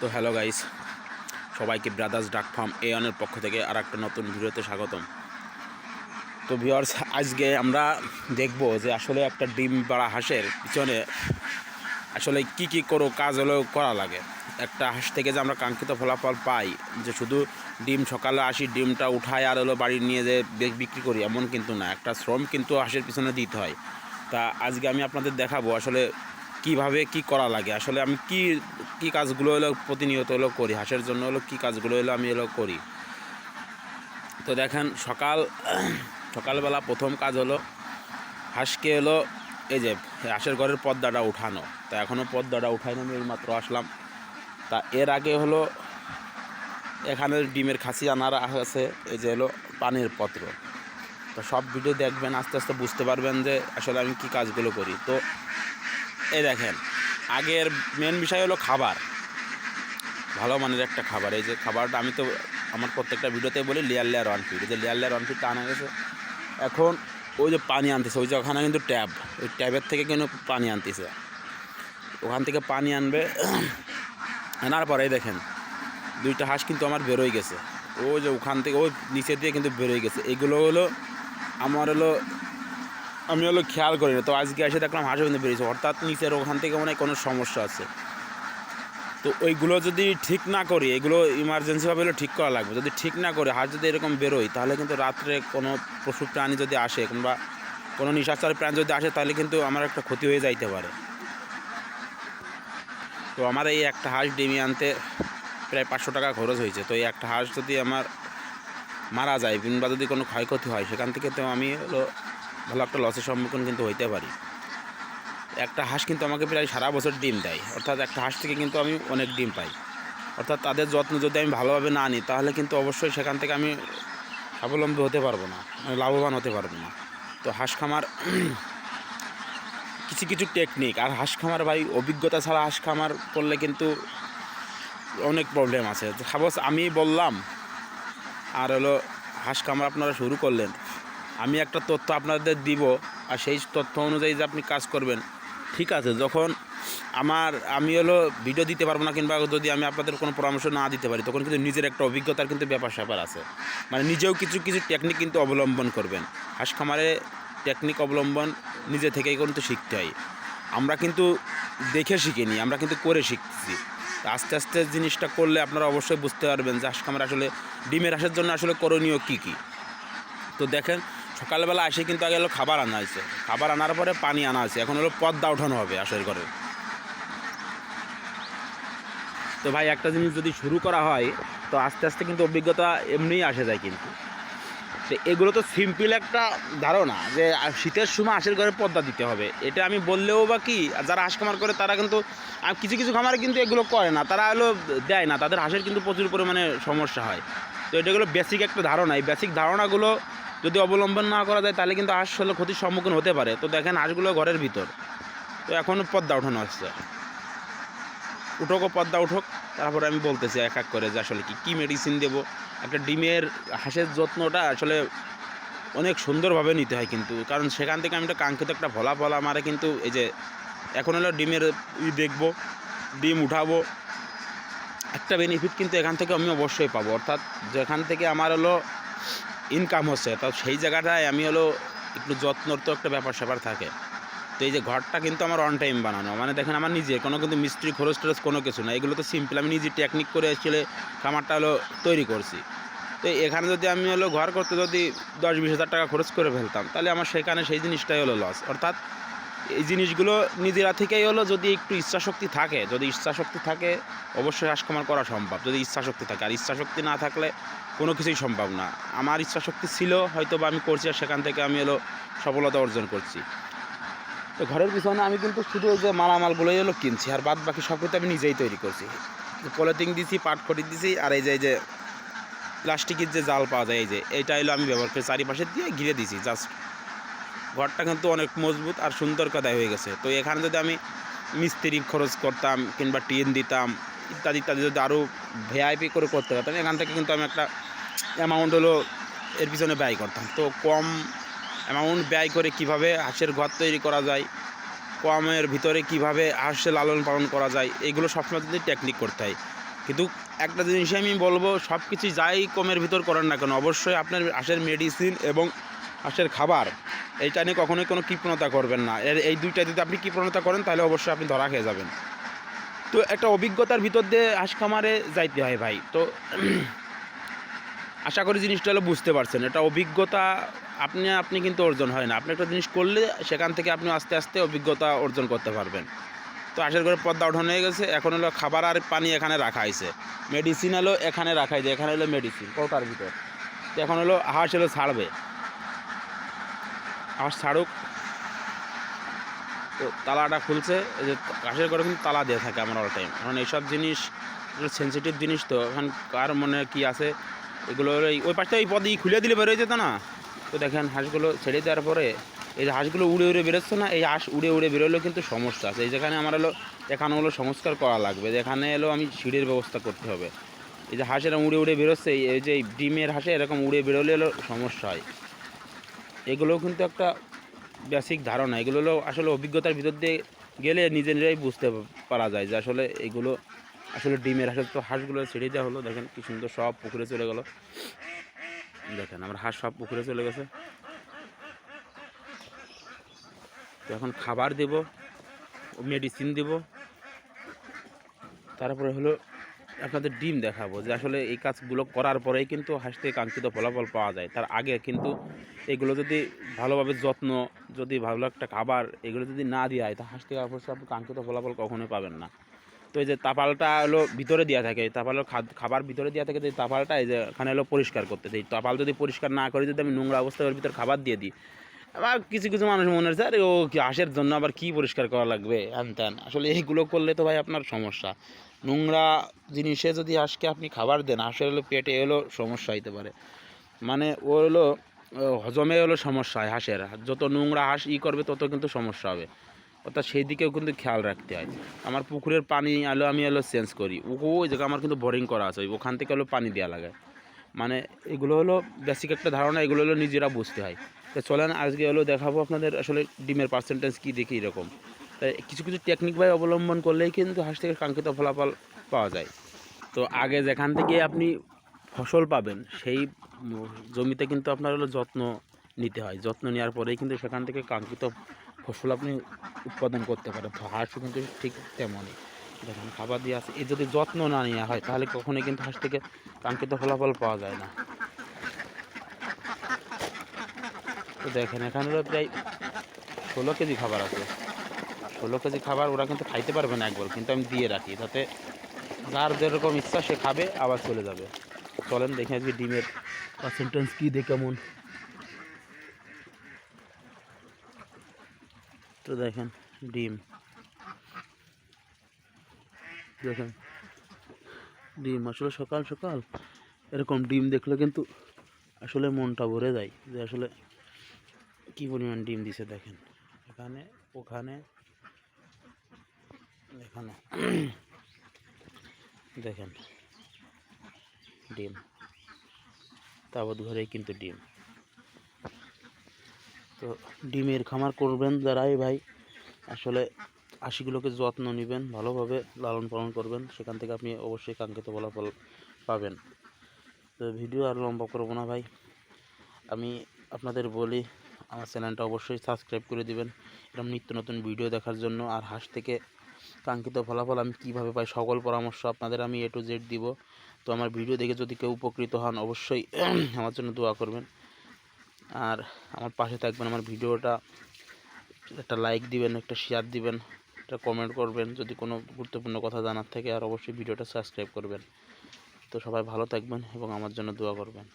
তো hello guys, সবাইকে brothers duck farm এ অনের পক্ষ থেকে আর একটা নতুন ভিডিওতে স্বাগতম। তো ভিওর্স আজকে আমরা দেখব যে আসলে একটা ডিম পাড়া হাঁসের পিছনে আসলে কি কি করো, কাজ হলেও করা লাগে। একটা হাঁস থেকে যে আমরা কাঙ্ক্ষিত ফলাফল পাই, যে শুধু ডিম সকালে আসি, ডিমটা উঠাই আর হলো বাড়ি নিয়ে যে বিক্রি করি, এমন কিন্তু না। একটা শ্রম কিন্তু হাঁসের পিছনে দিতে হয়। তা আজকে আমি আপনাদের দেখাবো আসলে কীভাবে কি করা লাগে? আসলে আমি কি কি কাজগুলো হলো প্রতিনিয়ত হলো করি? হাঁসের জন্য হলো কি কাজগুলো হলো আমি হলো করি? তো দেখেন, সকাল, সকালবেলা প্রথম কাজ হলো হাঁসকে হলো এই যে হাঁসের ঘরের পর্দাটা উঠানো। তা এখনও পর্দাটা উঠাইনি আমি মাত্র আসলাম। তা এর আগে হলো এখানে ডিমের খাসি আনার আছে, এই যে হলো পানির পত্র। তো সব ভিডিও দেখবেন, আস্তে আস্তে বুঝতে পারবেন যে আসলে আমি কি কাজগুলো করি। তো এই দেখেন, আগের মেন বিষয় হলো খাবার। ভালো মানের একটা খাবার। এই যে খাবারটা আমি তো আমার প্রত্যেকটা ভিডিওতে বলি লেয়ার লেয়ার ওয়ান ফিট যে লেয়ার লেয়ার ওয়ান ফিটটা আনা গেছে এখন ওই যে পানি আনতেছে, ওই যে ওখানে কিন্তু ট্যাব। ওই ট্যাবের থেকে কিন্তু পানি আনতেছে। ওখান থেকে পানি আনবে, আনার পরে দেখেন, দুইটা হাঁস কিন্তু আমার বেরোয় গেছে। ওই যে ওখান থেকে, ওই নিচে দিয়ে কিন্তু বেরোয় গেছে। এগুলো হলো, আমার হলো আমি হলো খেয়াল করি না। তো আজকে এসে দেখলাম হাঁসও কিন্তু বেরিয়েছে। অর্থাৎ নিচের ওখান থেকে মনে কোনো সমস্যা আছে। তো ওইগুলো যদি ঠিক না করি, এগুলো ইমার্জেন্সিভাবে হলো ঠিক করা লাগবে। যদি ঠিক না করে, হাঁস যদি এরকম বেরোয়, তাহলে কিন্তু রাত্রে কোনো পশু প্রাণী যদি আসে কিংবা কোনো নিশাচার প্রাণী যদি আসে, তাহলে কিন্তু আমার একটা ক্ষতি হয়ে যাইতে পারে। তো আমার এই একটা হাঁস ডিমি আনতে প্রায় পাঁচশো টাকা খরচ হয়েছে। তো এই একটা হাঁস যদি আমার মারা যায় কিংবা যদি কোনো ক্ষয়ক্ষতি হয়, সেখান থেকে তো আমি হলো ভালো একটা লসের সম্মুখীন কিন্তু হইতে পারি। একটা হাঁস কিন্তু আমাকে প্রায় সারা বছর ডিম দেয়। অর্থাৎ একটা হাঁস থেকে কিন্তু আমি অনেক ডিম পাই। অর্থাৎ তাদের যত্ন যদি আমি ভালোভাবে না নিই, তাহলে কিন্তু অবশ্যই সেখান থেকে আমি স্বাবলম্বী হতে পারব না মানে লাভবান হতে পারব না। তো হাঁস খামার কিছু কিছু টেকনিক আর হাঁস খামার ভাই, অভিজ্ঞতা ছাড়া হাঁস খামার করলে কিন্তু অনেক প্রবলেম আছে। সাপোজ আমি বললাম, আর হলো হাঁস খামার আপনারা শুরু করলেন আমি একটা তথ্য আপনাদের দিব আর সেই তথ্য অনুযায়ী যে আপনি কাজ করবেন। ঠিক আছে, যখন আমার, আমি হলো ভিডিও দিতে পারব না কিংবা যদি আমি আপনাদের কোনো পরামর্শ না দিতে পারি, তখন কিন্তু নিজের একটা অভিজ্ঞতার কিন্তু ব্যাপার স্যাপার আছে। মানে নিজেও কিছু কিছু টেকনিক কিন্তু অবলম্বন করবেন। হাঁস খামারে টেকনিক অবলম্বন নিজে থেকেই কিন্তু শিখতে হয়। আমরা কিন্তু দেখে শিখিনি, আমরা কিন্তু করে শিখছি। আস্তে আস্তে জিনিসটা করলে আপনারা অবশ্যই বুঝতে পারবেন যে হাঁস খামার আসলে, ডিমের হাঁসের জন্য আসলে করণীয় কী কী? তো দেখেন সকালবেলা এসে কিন্তু আগে হলো খাবার আনা হয়েছে। খাবার আনার পরে পানি আনা আছে এখন হলো পদ্মা উঠানো হবে আশের ঘরে। তো ভাই, একটা জিনিস যদি শুরু করা হয়, তো আস্তে আস্তে কিন্তু অভিজ্ঞতা এমনিই আসে যায় কিন্তু। তো এগুলো তো সিম্পল একটা ধারণা যে শীতের সময় হাঁসের ঘরে পদ্মা দিতে হবে। এটা আমি বললেও বা কি, যারা হাঁস খামার করে তারা কিন্তু কিছু কিছু খামারে কিন্তু এগুলো করে না। তারা হলো দেয় না। তাদের হাঁসের কিন্তু প্রচুর পরিমাণে সমস্যা হয়। তো এটা হলো বেসিক একটা ধারণা। এই বেসিক ধারণাগুলো যদি অবলম্বন না করা যায়, তাহলে কিন্তু হাঁস হলো ক্ষতির সম্মুখীন হতে পারে। তো দেখেন হাঁসগুলো ঘরের ভিতর। তো এখনও পদ্মা উঠানো হচ্ছে উঠোক ও পদ্মা উঠোক, তারপরে আমি বলতেছি এক এক করে যে আসলে কি, কী মেডিসিন দেবো। একটা ডিমের হাঁসের যত্নটা আসলে অনেক সুন্দরভাবে নিতে হয় কিন্তু। কারণ সেখান থেকে আমি একটা কাঙ্ক্ষিত একটা ফলাফল আমারে কিন্তু এই যে, এখন হলো ডিমের ই দেখব, ডিম উঠাবো। একটা বেনিফিট কিন্তু এখান থেকে আমি অবশ্যই পাবো। অর্থাৎ যেখান থেকে আমার হলো ইনকাম হচ্ছে, তো সেই জায়গাটায় আমি হলো একটু যত্নর তো একটা ব্যাপার স্যাপার থাকে। তো এই যে ঘরটা কিন্তু আমার অন টাইম বানানো মানে দেখেন আমার নিজে, কোনো কিন্তু মিস্ত্রি, খরচ টরচ কোনো কিছু না, এগুলো তো সিম্পল আমি নিজে টেকনিক করে আসলে খামারটা হলো তৈরি করছি। তো এখানে যদি আমি হলো ঘর করতে যদি দশ বিশ হাজার টাকা খরচ করে ফেলতাম, তাহলে আমার সেখানে সেই জিনিসটাই হলো লস অর্থাৎ এই জিনিসগুলো নিজেরা থেকেই হলো যদি একটু ইচ্ছাশক্তি থাকে, যদি ইচ্ছাশক্তি থাকে, অবশ্যই হাঁস করা সম্ভব। যদি ইচ্ছাশক্তি থাকে, আর ইচ্ছাশক্তি না থাকলে কোনো কিছুই সম্ভব না। আমার ইচ্ছাশক্তি ছিল হয়তো বা আমি করছি, আর সেখান থেকে আমি হলো সফলতা অর্জন করছি। তো ঘরের পিছনে আমি কিন্তু শুধু যে মালামালগুলোই হলো কিনছি, আর বাদ বাকি সব আমি নিজেই তৈরি করছি। পলিথিন দিছি, পাট খড়ি দিছি, আর এই যে এই যে প্লাস্টিকের যে জাল পাওয়া যায়, এই যে, এইটা হলো আমি ব্যবহার করি। চারিপাশে দিয়ে ঘিরে দিছি জাস্ট ঘরটা কিন্তু অনেক মজবুত আর সুন্দর কাদায় হয়ে গেছে। তো এখানে যদি আমি মিস্ত্রি খরচ করতাম কিংবা টিন দিতাম, ইত্যাদি ইত্যাদি যদি আরও ভিআইপি করে করতে পারতাম, এখান থেকে কিন্তু আমি একটা অ্যামাউন্ট হলো এর পিছনে ব্যয় করতাম। তো কম অ্যামাউন্ট ব্যয় করে কীভাবে হাঁসের ঘর তৈরি করা যায়, কমের ভিতরে কীভাবে হাঁসের লালন পালন করা যায়, এগুলো সবসময় যদি টেকনিক করতে হয়। কিন্তু একটা জিনিস আমি বলব সব কিছু যাই কমের ভিতর করেন না কেন, অবশ্যই আপনার হাঁসের মেডিসিন এবং হাঁসের খাবার, এইটা নিয়ে কখনোই কোনো কৃপণতা করবেন না। এর, এই দুইটা যদি আপনি কৃপণতা করেন, তাহলে অবশ্যই আপনি ধরা খেয়ে যাবেন। তো একটা অভিজ্ঞতার ভিতর দিয়ে হাঁস খামারে যাইতে হয় ভাই। তো আশা করি জিনিসটা হলো বুঝতে পারছেন। এটা অভিজ্ঞতা, আপনি আপনি কিন্তু অর্জন হয় না। আপনি একটা জিনিস করলে সেখান থেকে আপনি আস্তে আস্তে অভিজ্ঞতা অর্জন করতে পারবেন। তো আশার করে পর্দা উঠানো হয়ে গেছে। এখন হলো খাবার আর পানি এখানে রাখা হয়েছে। মেডিসিন হলো এখানে রাখা হয়েছে। এখানে হলো মেডিসিন কৌটার ভিতর। তো এখন হলো হাঁস হলো ছাড়বে। হাঁস ছাড়ুক তো তালাটা খুলছে, এই যে ঘাসের ঘরে কিন্তু তালা দেওয়া থাকে আমার অল টাইম কারণ এইসব জিনিস সেন্সিটিভ জিনিস তো, এখন কার মনে কি আছে? এগুলো ওই পাশটা ওই পদ খুলে দিলে বেরোয় যেত না। তো দেখেন হাঁসগুলো ছেড়ে দেওয়ার পরে, এই যে হাঁসগুলো উড়ে উড়ে বেরোচ্ছে না, এই হাঁস উড়ে উড়ে বেরোলেও কিন্তু সমস্যা আছে। এই যেখানে আমার হলো এখানে হলো সংস্কার করা লাগবে, যেখানে এলো আমি সিঁড়ির ব্যবস্থা করতে হবে। এই যে হাঁস এরকম উড়ে উড়ে বেরোচ্ছে, এই- যে ডিমের হাঁসে এরকম উড়ে বেরোলে হলো সমস্যা হয়। এগুলোও কিন্তু একটা বেসিক ধারণা। এগুলো আসলে অভিজ্ঞতার ভিতর দিয়ে গেলে নিজে নিজেরাই বুঝতে পারা যায় যে আসলে এগুলো আসলে ডিমের আসলে তো হাঁসগুলো ছেড়ে দেওয়া হলো। দেখেন কি সুন্দর সব পুকুরে চলে গেল। দেখেন আমার হাঁস সব পুকুরে চলে গেছে। তো এখন খাবার দেব মেডিসিন দেব। তারপরে হলো আপনাদের ডিম দেখাবো যে আসলে এই কাজগুলো করার পরেই কিন্তু হাঁস থেকে কাঙ্ক্ষিত ফলাফল পাওয়া যায়। তার আগে কিন্তু এগুলো যদি ভালোভাবে যত্ন, যদি ভালো একটা খাবার এগুলো যদি না দেওয়া হয়, তা হাঁস থেকে অবশ্যই আপনি কাঙ্ক্ষিত ফলাফল কখনোই পাবেন না। তো এই যে তাপালটা হলো ভিতরে দেওয়া থাকে তাপাল খাবার ভিতরে দেওয়া থাকে যে তাপালটা এই যে এখানে হলো পরিষ্কার করতে দিই। তাপাল যদি পরিষ্কার না করে, যদি আমি নোংরা অবস্থায় ওর ভিতর খাবার দিয়ে দিই, আবার কিছু কিছু মানুষ মনে হচ্ছে, আরে, ও হাঁসের জন্য আবার কি পরিষ্কার করা লাগবে? হ্যান আসলে এইগুলো করলে তো ভাই আপনার সমস্যা। নোংরা জিনিসে যদি হাঁসকে আপনি খাবার দেন হাঁসের হলো পেটে হলো সমস্যা হইতে পারে। মানে ও হলো হজমে হলো সমস্যা হয় হাঁসের। যত নোংরা হাঁস ই করবে, তত কিন্তু সমস্যা হবে। অর্থাৎ সেই দিকেও কিন্তু খেয়াল রাখতে হয়। আমার পুকুরের পানি আলো আমি এলো চেঞ্জ করি। ওই জায়গায় আমার কিন্তু বোরিং করা আছে। ওখান থেকে হলো পানি দেওয়া লাগে। মানে এগুলো হলো বেসিক একটা ধারণা, এগুলো হলো নিজেরা বুঝতে হয়। তো চলেন, আজকে হলো দেখাবো আপনাদের আসলে ডিমের পার্সেন্টেজ কী দেখি এরকম। তাই কিছু কিছু টেকনিক ভাই অবলম্বন করলেই কিন্তু হাঁস থেকে কাঙ্ক্ষিত ফলাফল পাওয়া যায়। তো আগে যেখান থেকে আপনি ফসল পাবেন, সেই জমিতে কিন্তু আপনার হলো যত্ন নিতে হয়। যত্ন নেওয়ার পরেই কিন্তু সেখান থেকে কাঙ্ক্ষিত ফসল আপনি উৎপাদন করতে পারেন। হাঁসও কিন্তু ঠিক তেমনই। দেখেন খাবার দিয়ে আছে এই যদি যত্ন না নেওয়া হয়, তাহলে কখনোই কিন্তু হাঁস থেকে কাঙ্ক্ষিত ফলাফল পাওয়া যায় না। তো দেখেন এখানে প্রায় ষোলো কেজি খাবার আছে। ষোলো কেজি খাবার ওরা কিন্তু খাইতে পারবে না একবার, কিন্তু আমি দিয়ে রাখি। তাতে যার যেরকম ইচ্ছা সে খাবে, আবার চলে যাবে। চলেন দেখে আজকে ডিমের পার্সেন্টেজ কী দেখে কেমন। তো দেখেন, ডিম। দেখেন, ডিম আসলে সকাল সকাল, এরকম ডিম দেখলে কিন্তু আসলে মনটা ভরে যায় যে আসলে কী পরিমাণ ডিম দিছে দেখেন। এখানে, ওখানে এখানে। দেখেন, ডিম। তাবৎ ঘরেই কিন্তু ডিম। তো ডিমের খামার করবেন যারাই ভাই, আসলে আশিগুলোকে যত্ন নেবেন, ভালোভাবে লালন পালন করবেন, সেখান থেকে আপনি অবশ্যই কাঙ্ক্ষিত ফলাফল পাবেন। তো ভিডিও আর লম্বা করব না ভাই। আমি আপনাদের বলি, আমার চ্যানেলটা অবশ্যই সাবস্ক্রাইব করে দিবেন। এরকম নিত্য নতুন ভিডিও দেখার জন্য আর হাঁস থেকে কাঙ্ক্ষিত ফলাফল আমি কীভাবে পাই, সকল পরামর্শ আপনাদের আমি এ টু জেড দিব। তো আমার ভিডিও দেখে যদি কেউ উপকৃত হন, অবশ্যই আমার জন্য দোয়া করবেন। আর আমার পাশে থাকবেন আমার ভিডিওটা। একটা লাইক দিবেন, একটা শেয়ার দিবেন, একটা কমেন্ট করবেন। যদি কোনো গুরুত্বপূর্ণ কথা জানার থাকে, আর অবশ্যই ভিডিওটা সাবস্ক্রাইব করবেন। তো সবাই ভালো থাকবেন এবং আমার জন্য দোয়া করবেন।